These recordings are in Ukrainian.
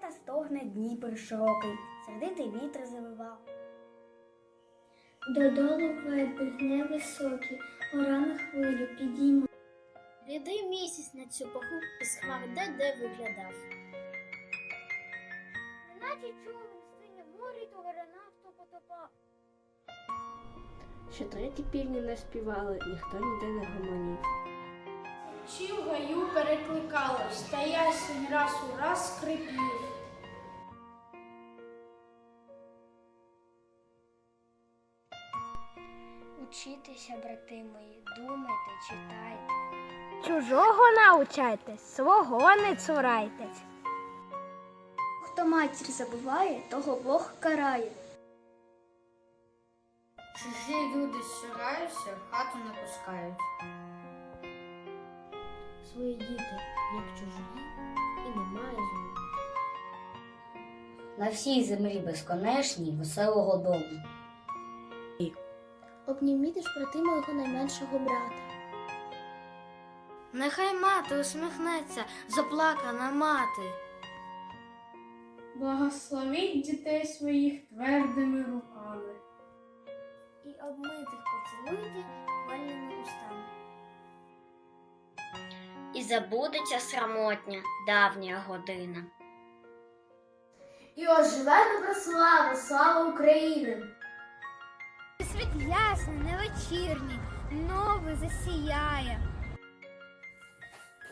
та стогне Дніпр широкий, сердитий вітер завивав. Додолу вибігне високі, гора на хвилю підійма. Рядий місяць на цю паху із хмар де-де виглядав. Неначе човен синє морі, то гранавто потопав. Ще треті півні не співали, ніхто ніде не гомонів. Чи в гаю перекликалось, та ясень раз у раз скрипів. Учітеся, брати мої, думайте, читайте. Чужого научайтесь, свого не цурайтесь. Хто матір забуває, того Бог карає. Чужі люди сираються, в хату не пускають. Свої діти, як чужі, і немає злу. На всій землі безконечній веселого дому. Обніміте ж брати мого найменшого брата. Нехай мати усміхнеться, заплакана мати. Благословіть дітей своїх твердими руками. І обмитих поцілуйте вольними устами. І забудеться срамотня давня година. І оживе добра слава, слава України! Світ ясний, не вечірній, новий засіяє.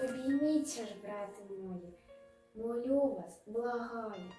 Обійміться ж, брати мої, молю вас, благаю.